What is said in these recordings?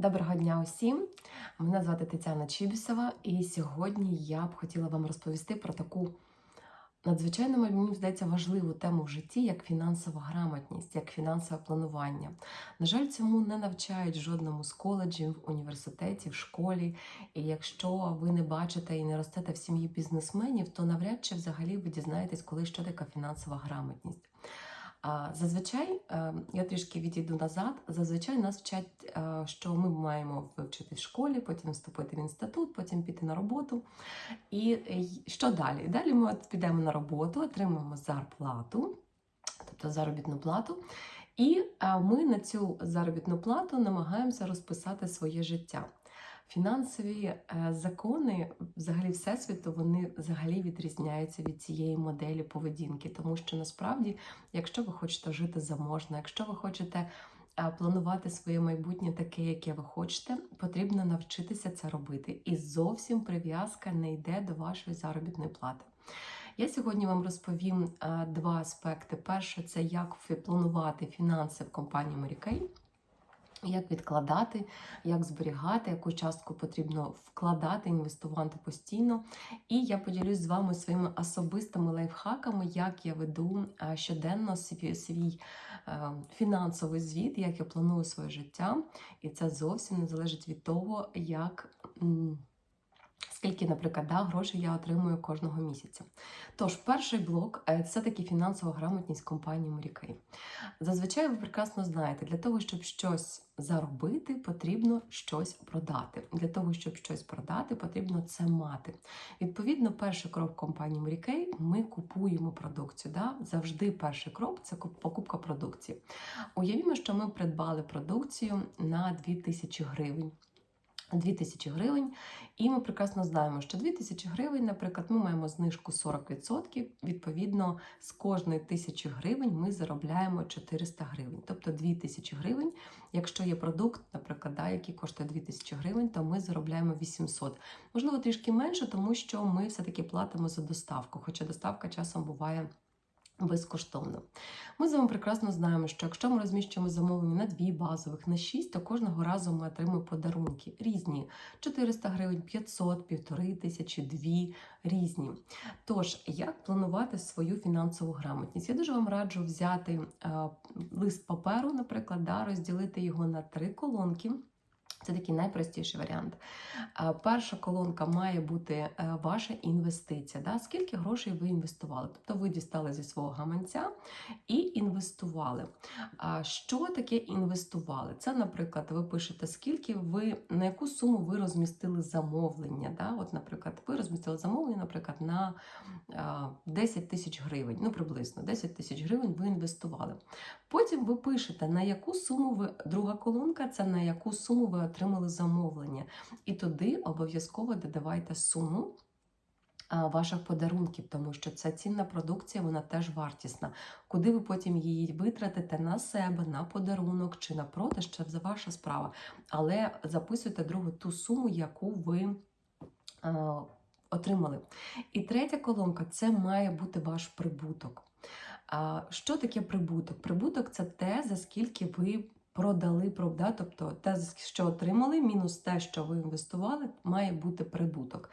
Доброго дня усім! Мене звати Тетяна Чібісова, і сьогодні я б хотіла вам розповісти про таку надзвичайно, мені здається, важливу тему в житті, як фінансова грамотність, як фінансове планування. На жаль, цьому не навчають жодному з коледжів, університеті, в школі. І якщо ви не бачите і не ростете в сім'ї бізнесменів, то навряд чи взагалі ви дізнаєтесь, коли що таке фінансова грамотність. А, Зазвичай е, я трішки відійду назад. Зазвичай нас вчать, е, що ми маємо вивчити в школі, потім вступити в інститут, потім піти на роботу. І що далі? Далі ми от підемо на роботу, отримуємо зарплату, тобто заробітну плату. І е, ми на цю заробітну плату намагаємося розписати своє життя. Фінансові е, закони, взагалі всесвіту, вони взагалі відрізняються від цієї моделі поведінки, тому що насправді, якщо ви хочете жити заможно, якщо ви хочете е, планувати своє майбутнє таке, яке ви хочете, потрібно навчитися це робити. І зовсім прив'язка не йде до вашої заробітної плати. Я сьогодні вам розповім е, два аспекти. Перше, це як планувати фінанси в компанії Mary як відкладати, як зберігати, яку частку потрібно вкладати, інвестувати постійно. І я поділюсь з вами своїми особистими лайфхаками, як я веду е, щоденно свій, свій е, фінансовий звіт, як я планую своє життя. І це зовсім не залежить від того, як. Скільки, наприклад, да, грошей я отримую кожного місяця. Тож, перший блок це таки фінансова грамотність компанії Морікей. Зазвичай ви прекрасно знаєте, для того, щоб щось заробити, потрібно щось продати. Для того, щоб щось продати, потрібно це мати. Відповідно, перший крок компанії Морікей ми купуємо продукцію. Да? Завжди перший крок це покупка продукції. Уявімо, що ми придбали продукцію на 2000 гривень. 2000 гривень, і ми прекрасно знаємо, що 2000 гривень, наприклад, ми маємо знижку 40%. Відповідно, з кожної тисячі гривень ми заробляємо 400 гривень, тобто 2000 гривень. Якщо є продукт, наприклад, да, який коштує 2000 гривень, то ми заробляємо 800. Можливо, трішки менше, тому що ми все-таки платимо за доставку, хоча доставка часом буває. Безкоштовно. Ми з вами прекрасно знаємо, що якщо ми розміщуємо замовлення на дві базових, на шість, то кожного разу ми отримуємо подарунки різні: 400 гривень, 500, півтори тисячі, дві різні. Тож, як планувати свою фінансову грамотність? Я дуже вам раджу взяти е, лист паперу, наприклад, да, розділити його на три колонки. Це такий найпростіший варіант. Перша колонка має бути е, ваша інвестиція. Да? Скільки грошей ви інвестували? Тобто ви дістали зі свого гаманця і інвестували. Що таке інвестували? Це, наприклад, ви пишете, скільки ви, на яку суму ви розмістили замовлення. Да? От, Наприклад, ви розмістили замовлення, наприклад, на 10 тисяч гривень, ну приблизно 10 тисяч гривень ви інвестували. Потім ви пишете, на яку суму ви, друга колонка це на яку суму ви отримали замовлення. І туди обов'язково додавайте суму. Ваших подарунків, тому що ця цінна продукція, вона теж вартісна. Куди ви потім її витратите на себе, на подарунок чи на продаж, це ваша справа. Але записуйте другу ту суму, яку ви е, отримали. І третя колонка це має бути ваш прибуток. Що таке прибуток? Прибуток це те, за скільки ви продали да? тобто те, що отримали, мінус те, що ви інвестували, має бути прибуток.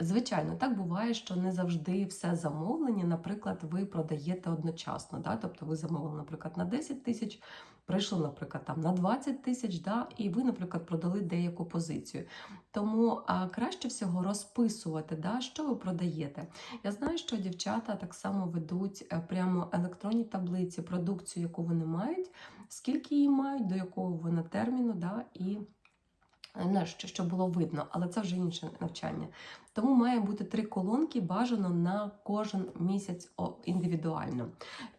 Звичайно, так буває, що не завжди все замовлення, наприклад, ви продаєте одночасно. Да? Тобто ви замовили, наприклад, на 10 тисяч, прийшло, наприклад, там на 20 тисяч, да? і ви, наприклад, продали деяку позицію. Тому а, краще всього розписувати, да, що ви продаєте. Я знаю, що дівчата так само ведуть е, прямо електронні таблиці, продукцію, яку вони мають, скільки її мають, до якого вони терміну, да, і не, щоб було видно, але це вже інше навчання. Тому має бути три колонки бажано на кожен місяць індивідуально.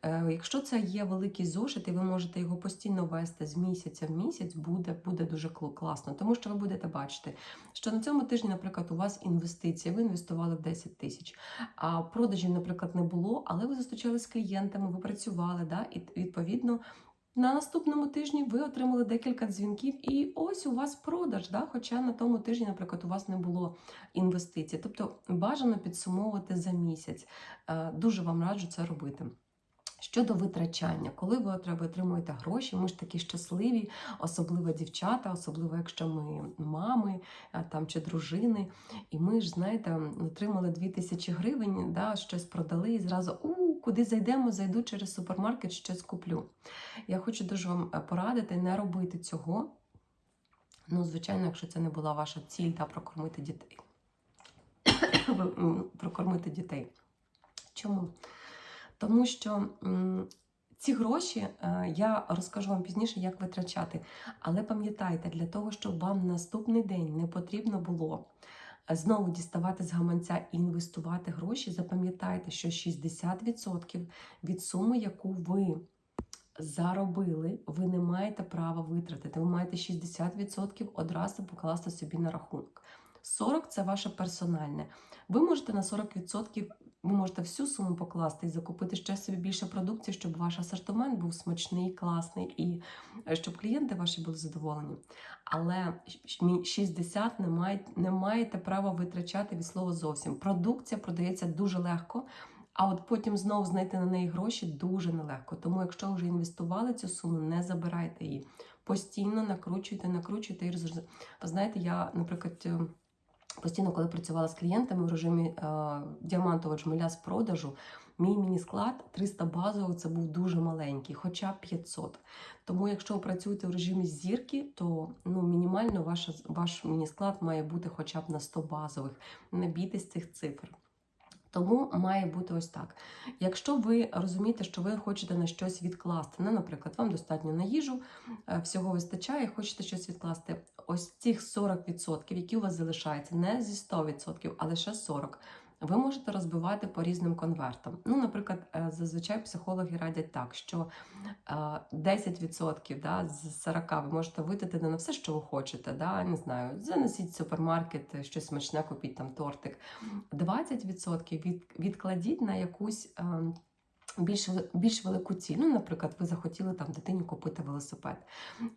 Е, якщо це є великий зошит, і ви можете його постійно вести з місяця в місяць, буде буде дуже класно, тому що ви будете бачити, що на цьому тижні, наприклад, у вас інвестиції, ви інвестували в 10 тисяч, а продажів, наприклад, не було, але ви зустрічалися з клієнтами, ви працювали, да, і відповідно. На наступному тижні ви отримали декілька дзвінків, і ось у вас продаж, да? хоча на тому тижні, наприклад, у вас не було інвестицій. Тобто бажано підсумовувати за місяць. Е, дуже вам раджу це робити. Щодо витрачання, коли ви отримуєте гроші, ми ж такі щасливі, особливо дівчата, особливо якщо ми мами там чи дружини. І ми ж, знаєте, отримали 2000 гривень, да, щось продали і зразу у куди зайдемо, зайду через супермаркет, щось куплю. Я хочу дуже вам е, порадити не робити цього. Ну, звичайно, якщо це не була ваша ціль, да, прокормити дітей. Прокормити дітей. Чому? Тому що ці гроші е, я розкажу вам пізніше, як витрачати. Але пам'ятайте, для того, щоб вам наступний день не потрібно було знову діставати з гаманця і інвестувати гроші, запам'ятайте, що 60% від суми, яку ви заробили, ви не маєте права витратити. Ви маєте 60% одразу покласти собі на рахунок. 40% це ваше персональне. Ви можете на 40%, ви можете всю суму покласти і закупити ще собі більше продукції, щоб ваш асортимент був смачний, класний і е, щоб клієнти ваші були задоволені. Але 60 не маєте, не маєте права витрачати від слова зовсім. Продукція продається дуже легко. А от потім знову знайти на неї гроші дуже нелегко. Тому, якщо вже інвестували цю суму, не забирайте її. Постійно накручуйте, накручуйте і знаєте, я, наприклад, е, постійно, коли працювала з клієнтами в режимі е, діамантового джмеля з продажу, мій міні-склад 300 базового це був дуже маленький, хоча б 500. Тому, якщо ви працюєте в режимі зірки, то ну, мінімально ваш, ваш міні-склад має бути хоча б на 100 базових. Не бійтесь цих цифр. Тому має бути ось так. Якщо ви розумієте, що ви хочете на щось відкласти, ну, наприклад, вам достатньо на їжу, е, всього вистачає, хочете щось відкласти. Ось цих 40%, які у вас залишаються, не зі 100%, а лише 40%. Ви можете розбивати по різним конвертам. Ну, наприклад, е, зазвичай психологи радять так, що е, 10% да, з 40 ви можете витратити на все, що ви хочете. Да, не знаю, занесіть в супермаркет, щось смачне, купіть там тортик. 20% від, відкладіть на якусь е, більш, більш велику ціль. Ну, наприклад, ви захотіли там дитині купити велосипед.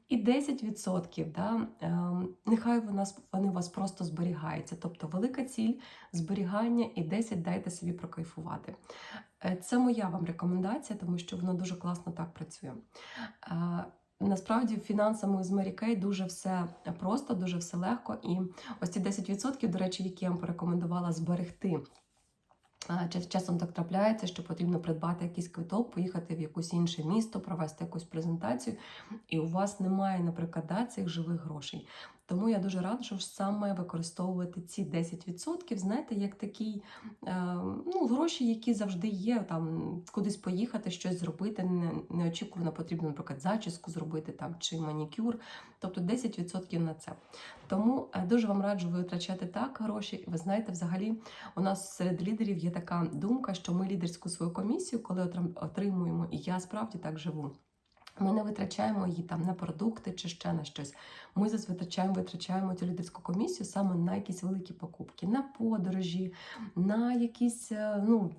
І 10% да, е, нехай вона, вони у вас просто зберігаються. Тобто велика ціль зберігання і 10 дайте собі прокайфувати. Е, Це моя вам рекомендація, тому що воно дуже класно так працює. Е, Насправді фінансами з Mary дуже все просто, дуже все легко. І ось ці 10%, до речі, які я вам порекомендувала зберегти. Часом так трапляється, що потрібно придбати якийсь квиток, поїхати в якесь інше місто, провести якусь презентацію, і у вас немає, наприклад, цих живих грошей. Тому я дуже раджу саме використовувати ці 10%, знаєте, як такі е, ну, гроші, які завжди є, там кудись поїхати, щось зробити. Неочікувано потрібно, наприклад, зачіску зробити там чи манікюр. Тобто 10% на це. Тому е, дуже вам раджу витрачати так гроші. Ви знаєте, взагалі у нас серед лідерів є така думка, що ми лідерську свою комісію, коли отримуємо, і я справді так живу. Ми не витрачаємо її там на продукти чи ще на щось. Ми зазвичай витрачаємо цю лідерську комісію саме на якісь великі покупки, на подорожі, на якісь, е, ну,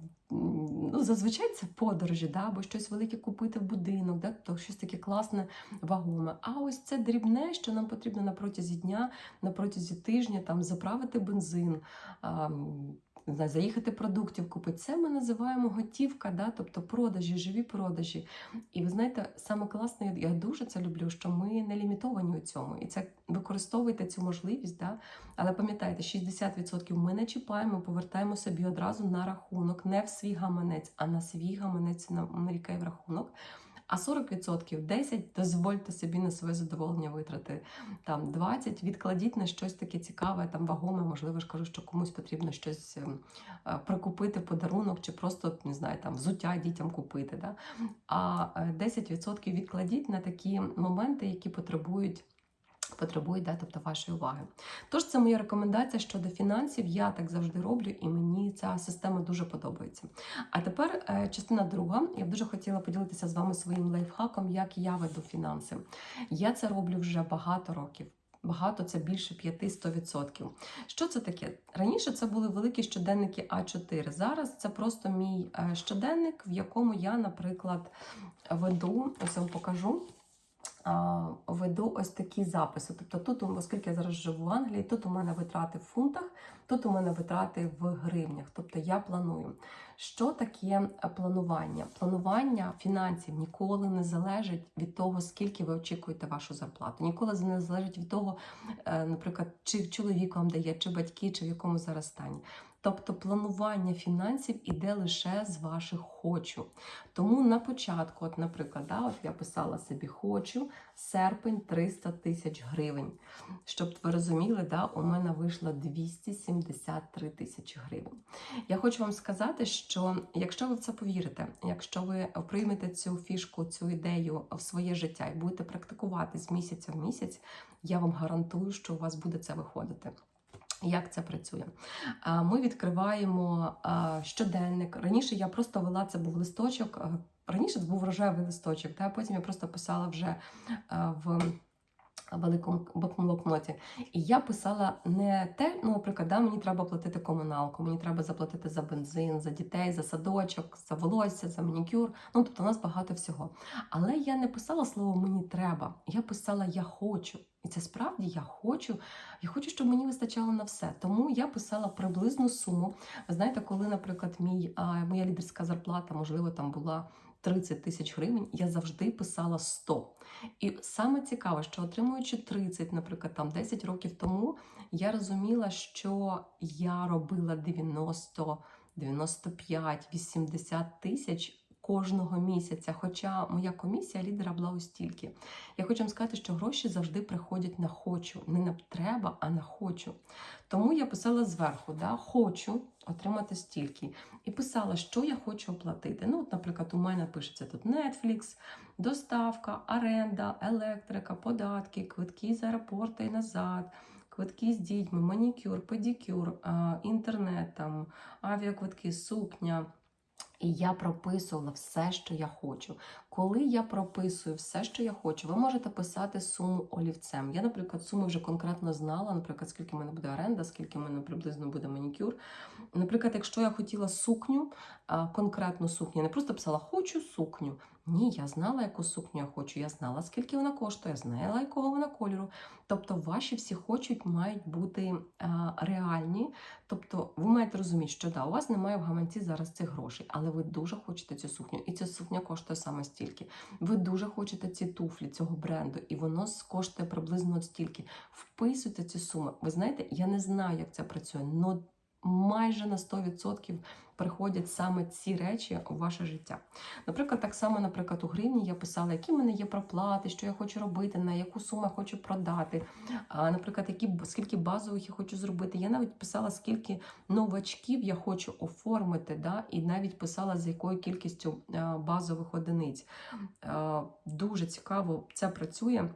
ну зазвичай це подорожі, да, або щось велике купити в будинок, да, то щось таке класне, вагоме. А ось це дрібне, що нам потрібно на протязі дня, на протязі тижня там заправити бензин. Не знаю, заїхати продуктів купити. Це ми називаємо готівка, да? тобто продажі, живі продажі. І ви знаєте, саме класне, я дуже це люблю, що ми не лімітовані у цьому. І це використовуйте цю можливість. Да? Але пам'ятайте, 60% ми не чіпаємо, повертаємо собі одразу на рахунок, не в свій гаманець, а на свій гаманець на Америкай в рахунок. А 40%, 10% дозвольте собі на своє задоволення витрати. Там 20% відкладіть на щось таке цікаве, там вагоме, можливо, ж кажу, що комусь потрібно щось ем, е, прикупити, подарунок, чи просто не знаю, там взуття дітям купити. Да? А е, 10% відкладіть на такі моменти, які потребують. Потребують, да, тобто вашої уваги. Тож це моя рекомендація щодо фінансів. Я так завжди роблю, і мені ця система дуже подобається. А тепер е, частина друга. Я б дуже хотіла поділитися з вами своїм лайфхаком, як я веду фінанси. Я це роблю вже багато років. Багато це більше 5-100%. Що це таке? Раніше це були великі щоденники А4. Зараз це просто мій е, щоденник, в якому я, наприклад, веду, ось вам покажу. Веду ось такі записи. Тобто тут, оскільки я зараз живу в Англії, тут у мене витрати в фунтах, тут у мене витрати в гривнях. Тобто я планую. Що таке планування? Планування фінансів ніколи не залежить від того, скільки ви очікуєте вашу зарплату. Ніколи не залежить від того, е, наприклад, чи чоловік вам дає, чи батьки, чи в якому зараз стані. Тобто планування фінансів іде лише з ваших хочу. Тому на початку, от, наприклад, да, от я писала собі хочу серпень 300 тисяч гривень. Щоб ви розуміли, да, у мене вийшло 273 тисячі гривень. Я хочу вам сказати, що якщо ви в це повірите, якщо ви приймете цю фішку, цю ідею в своє життя і будете практикувати з місяця в місяць, я вам гарантую, що у вас буде це виходити. Як це працює? А, Ми відкриваємо щоденник. Раніше я просто вела це був листочок. Раніше це був рожевий листочок, та потім я просто писала вже а, великому блокноті. І я писала не те, ну, наприклад, да, мені треба платити комуналку, мені треба заплатити за бензин, за дітей, за садочок, за волосся, за манікюр. Ну, тобто у нас багато всього. Але я не писала слово мені треба. Я писала я хочу. І це справді я хочу. Я хочу, щоб мені вистачало на все. Тому я писала приблизну суму. Ви знаєте, коли, наприклад, мій, моя лідерська зарплата, можливо, там була 30 тисяч гривень, я завжди писала 100. І саме цікаве, що отримуючи 30, наприклад, там 10 років тому, я розуміла, що я робила 90, 95, 80 тисяч. Кожного місяця, хоча моя комісія лідера була ось стільки. Я хочу вам сказати, що гроші завжди приходять на хочу, не на треба, а на хочу. Тому я писала зверху: да, хочу отримати стільки. І писала, що я хочу оплатити. Ну, от, наприклад, у мене пишеться тут Netflix, доставка, оренда, електрика, податки, квитки з аеропорту і назад. Квитки з дітьми, манікюр, педикюр, інтернет, там, авіаквитки, сукня. І я прописувала все, що я хочу. Коли я прописую все, що я хочу, ви можете писати суму олівцем. Я, наприклад, суму вже конкретно знала, наприклад, скільки в мене буде оренда, скільки в мене приблизно буде манікюр. Наприклад, якщо я хотіла сукню, конкретну сукню, я не просто писала хочу сукню. Ні, я знала, яку сукню я хочу. Я знала, скільки вона коштує, я знала, якого вона кольору. Тобто, ваші всі хочуть мають бути реальні. Тобто, ви маєте розуміти, що да, у вас немає в гаманці зараз цих грошей, але ви дуже хочете цю сукню, і ця сукня коштує саме стільки. Ви дуже хочете ці туфлі цього бренду, і воно коштує приблизно от стільки. Вписуйте ці суми. Ви знаєте, я не знаю, як це працює, але майже на 100% приходять саме ці речі у ваше життя. Наприклад, так само, наприклад, у гривні я писала, які в мене є проплати, що я хочу робити, на яку суму я хочу продати. А, Наприклад, які скільки базових я хочу зробити. Я навіть писала, скільки новачків я хочу оформити, да? і навіть писала, з якою кількістю базових одиниць. Дуже цікаво це працює.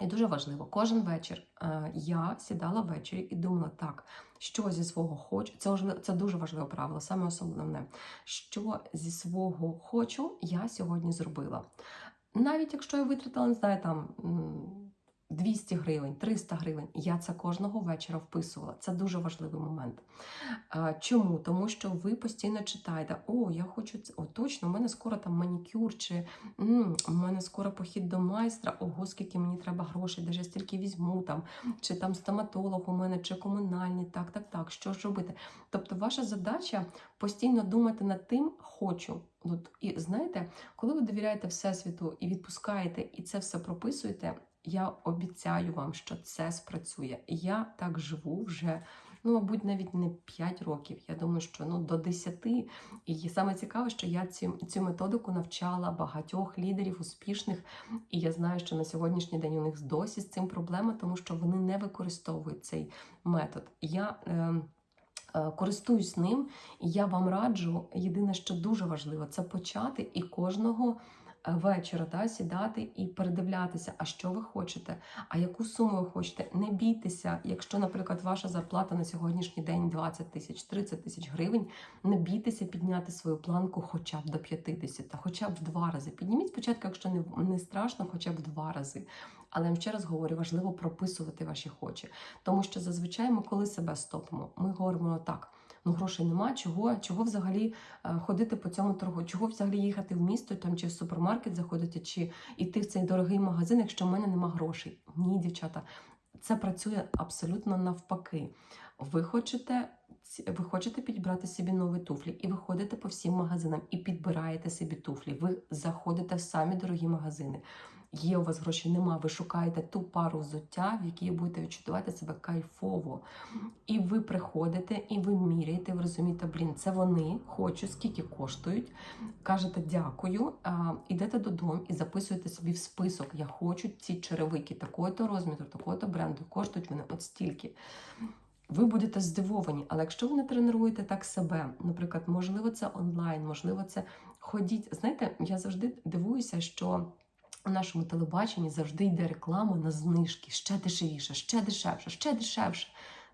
І дуже важливо, кожен вечір е, я сідала ввечері і думала, так, що зі свого хочу, це це дуже важливе правило, саме основне, що зі свого хочу я сьогодні зробила. Навіть якщо я витратила, не знаю, там. М, 200 гривень, 300 гривень. Я це кожного вечора вписувала. Це дуже важливий момент. Чому? Тому що ви постійно читаєте: О, я хочу це. О, точно, у мене скоро там манікюр, чи «М, у мене скоро похід до майстра. Ого, скільки мені треба грошей, де ж я стільки візьму там, чи там стоматолог у мене, чи комунальні, так, так, так. Що ж робити? Тобто, ваша задача постійно думати над тим, хочу. От, і знаєте, коли ви довіряєте Всесвіту і відпускаєте, і це все прописуєте. Я обіцяю вам, що це спрацює. Я так живу вже, ну, мабуть, навіть не 5 років. Я думаю, що ну, до 10. І саме цікаве, що я цю, цю методику навчала багатьох лідерів успішних. І я знаю, що на сьогоднішній день у них досі з цим проблема, тому що вони не використовують цей метод. Я е, е, користуюсь ним, і я вам раджу. Єдине, що дуже важливо, це почати і кожного вечора да, сідати і передивлятися, а що ви хочете, а яку суму ви хочете. Не бійтеся, якщо, наприклад, ваша зарплата на сьогоднішній день 20 тисяч, 30 тисяч гривень, не бійтеся підняти свою планку хоча б до 50, хоча б в два рази. Підніміть спочатку, якщо не, не страшно, хоча б в два рази. Але я вам ще раз говорю, важливо прописувати ваші хочі. Тому що зазвичай ми, коли себе стопимо, ми говоримо так. Ну грошей нема, чого, чого взагалі е, ходити по цьому торгу, чого взагалі їхати в місто там чи в супермаркет заходити, чи йти в цей дорогий магазин, якщо в мене нема грошей. Ні, дівчата, це працює абсолютно навпаки. Ви хочете, ви хочете підібрати собі нові туфлі, і ви ходите по всім магазинам і підбираєте собі туфлі. Ви заходите в самі дорогі магазини. Є у вас гроші, нема. Ви шукаєте ту пару взуття, в якій будете відчувати себе кайфово. І ви приходите, і ви міряєте, ви розумієте, блін, це вони, хочу, скільки коштують. Кажете дякую, ідете додому і записуєте собі в список. Я хочу ці черевики такого-то розміру, такого-то бренду, коштують вони от стільки. Ви будете здивовані, але якщо ви не тренуєте так себе, наприклад, можливо, це онлайн, можливо, це ходіть. Знаєте, я завжди дивуюся, що у нашому телебаченні завжди йде реклама на знижки ще дешевіше, ще дешевше, ще дешевше.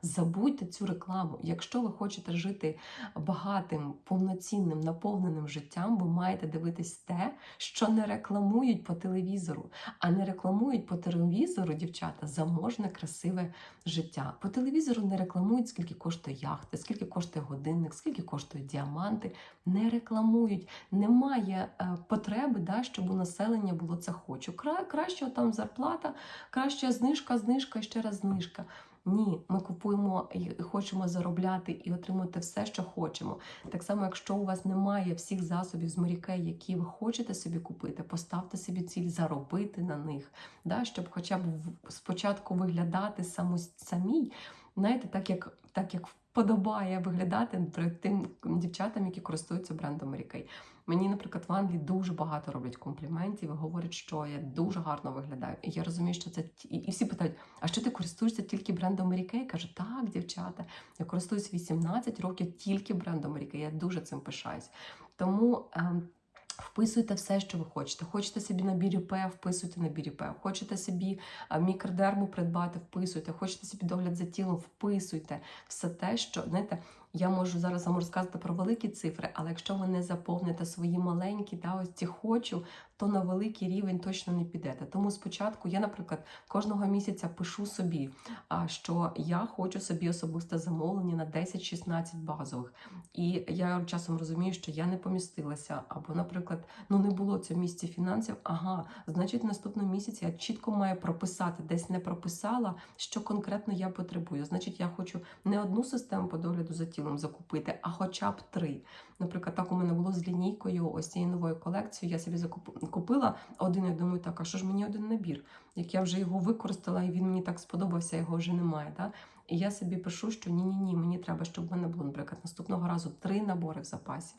Забудьте цю рекламу. Якщо ви хочете жити багатим, повноцінним, наповненим життям, ви маєте дивитись те, що не рекламують по телевізору, а не рекламують по телевізору, дівчата, заможне, красиве життя. По телевізору не рекламують, скільки коштує яхта, скільки коштує годинник, скільки коштують діаманти. Не рекламують. Немає е, потреби, да, щоб у населення було це хочу. Кра- краще там зарплата, краще знижка, знижка і ще раз знижка. Ні, ми купуємо і хочемо заробляти і отримати все, що хочемо. Так само, якщо у вас немає всіх засобів з морякей, які ви хочете собі купити, поставте собі ціль заробити на них, да, щоб хоча б спочатку виглядати самос- самій, знаєте, так як, так як вподобає виглядати тим дівчатам, які користуються брендом Морякей. Мені, наприклад, в Англії дуже багато роблять компліментів і говорять, що я дуже гарно виглядаю. І я розумію, що це і і всі питають: а що ти користуєшся тільки брендом Мері Я кажу, так, дівчата, я користуюсь 18 років тільки брендом Мері Я дуже цим пишаюсь. Тому. ем, Вписуйте все, що ви хочете. Хочете собі набір ІП, вписуйте набір ІП. Хочете собі мікродерму придбати, вписуйте. Хочете собі догляд за тілом, вписуйте. Все те, що знаєте, я можу зараз вам розказати про великі цифри, але якщо ви не заповните свої маленькі, да, ось ці хочу, то на великий рівень точно не підете. Тому спочатку я, наприклад, кожного місяця пишу собі, що я хочу собі особисте замовлення на 10-16 базових. І я часом розумію, що я не помістилася, або, наприклад, ну не було цього в місці фінансів. Ага, значить, наступного місяця я чітко маю прописати, десь не прописала, що конкретно я потребую. Значить, я хочу не одну систему по догляду за тілом закупити, а хоча б три. Наприклад, так у мене було з лінійкою, ось цією новою колекцією. Я собі закуп... купила один. Я думаю, так, а що ж мені один набір? Як я вже його використала, і він мені так сподобався, його вже немає. Да? І я собі пишу, що ні, ні, ні, мені треба, щоб в мене було, наприклад, наступного разу три набори в запасі.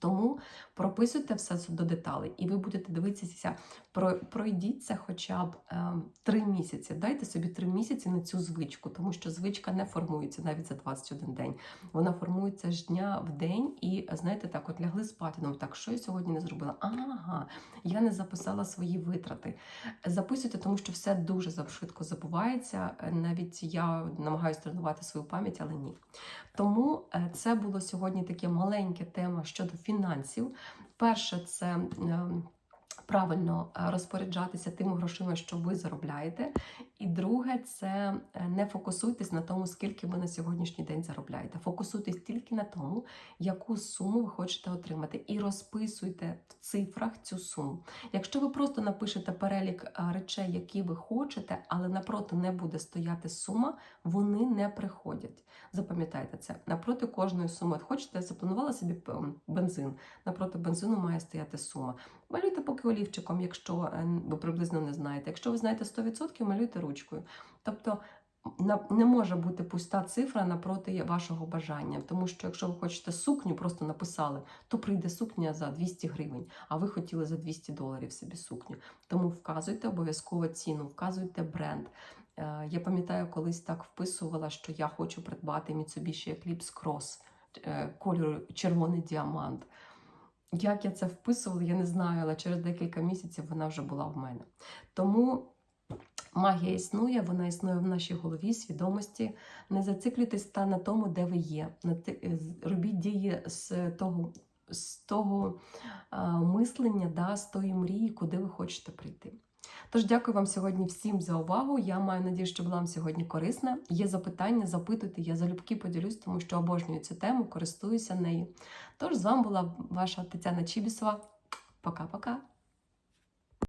Тому прописуйте все до деталей, і ви будете дивитися, про, пройдіться хоча б е, три місяці. Дайте собі три місяці на цю звичку, тому що звичка не формується навіть за 21 день. Вона формується ж дня в день, і знаєте, так, от лягли спати. Ну так, що я сьогодні не зробила? Ага, я не записала свої витрати. Записуйте, тому що все дуже швидко забувається. Навіть я намагаюся тренувати свою пам'ять, але ні. Тому е, це було сьогодні таке маленьке тема щодо фінансів. Перше, це е, правильно е, розпоряджатися тими грошима, що ви заробляєте. І друге, це е, не фокусуйтесь на тому, скільки ви на сьогоднішній день заробляєте. Фокусуйтесь тільки на тому, яку суму ви хочете отримати, і розписуйте в цифрах цю суму. Якщо ви просто напишете перелік е, речей, які ви хочете, але напроти не буде стояти сума, вони не приходять. Запам'ятайте це. Напроти кожної суми. Хочете, запланувала собі бензин. Напроти бензину має стояти сума. Малюйте поки олівчиком, якщо е, ви приблизно не знаєте. Якщо ви знаєте 100%, малюйте ручкою. Тобто не може бути пуста цифра напроти вашого бажання. Тому що якщо ви хочете сукню, просто написали, то прийде сукня за 200 гривень, а ви хотіли за 200 доларів собі сукню. Тому вказуйте обов'язково ціну, вказуйте бренд. Е, Я пам'ятаю, колись так вписувала, що я хочу придбати Mitsubishi Eclipse Cross е, кольору червоний діамант. Як я це вписувала, я не знаю, але через декілька місяців вона вже була в мене. Тому магія існує, вона існує в нашій голові, свідомості. Не зациклюйтесь та на тому, де ви є. Е, Робіть дії з того, з того мислення, да, з тої мрії, куди ви хочете прийти. Тож дякую вам сьогодні всім за увагу. Я маю надію, що була вам сьогодні корисна. Є запитання, запитуйте, я залюбки поділюсь, тому що обожнюю цю тему, користуюся нею. Тож з вами була ваша Тетяна Чібісова. Пока-пока.